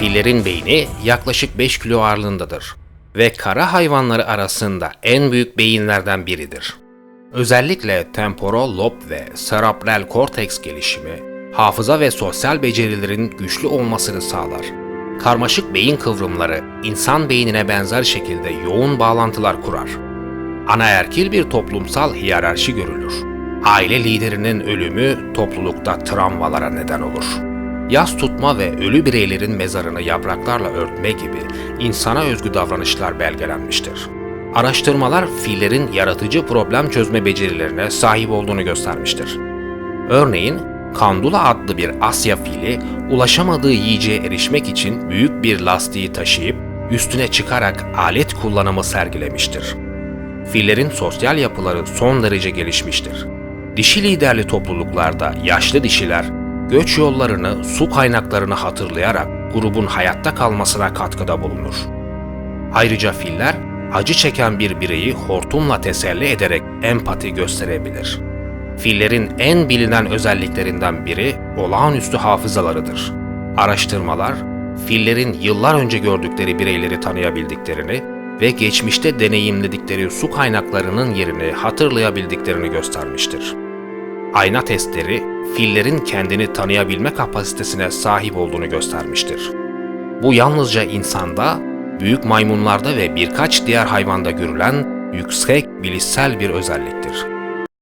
Fillerin beyni yaklaşık 5 kilo ağırlığındadır ve kara hayvanları arasında en büyük beyinlerden biridir. Özellikle temporal lob ve cerebral korteks gelişimi, hafıza ve sosyal becerilerin güçlü olmasını sağlar. Karmaşık beyin kıvrımları insan beynine benzer şekilde yoğun bağlantılar kurar. Anaerkil bir toplumsal hiyerarşi görülür. Aile liderinin ölümü toplulukta travmalara neden olur. Yas tutma ve ölü bireylerin mezarını yapraklarla örtme gibi insana özgü davranışlar belgelenmiştir. Araştırmalar fillerin yaratıcı problem çözme becerilerine sahip olduğunu göstermiştir. Örneğin, Kandula adlı bir Asya fili ulaşamadığı yiyeceğe erişmek için büyük bir lastiği taşıyıp üstüne çıkarak alet kullanımı sergilemiştir. Fillerin sosyal yapıları son derece gelişmiştir. Dişi liderli topluluklarda yaşlı dişiler göç yollarını, su kaynaklarını hatırlayarak grubun hayatta kalmasına katkıda bulunur. Ayrıca filler acı çeken bir bireyi hortumla teselli ederek empati gösterebilir. Fillerin en bilinen özelliklerinden biri olağanüstü hafızalarıdır. Araştırmalar, fillerin yıllar önce gördükleri bireyleri tanıyabildiklerini ve geçmişte deneyimledikleri su kaynaklarının yerini hatırlayabildiklerini göstermiştir. Ayna testleri, fillerin kendini tanıyabilme kapasitesine sahip olduğunu göstermiştir. Bu yalnızca insanda, büyük maymunlarda ve birkaç diğer hayvanda görülen yüksek bilişsel bir özelliktir.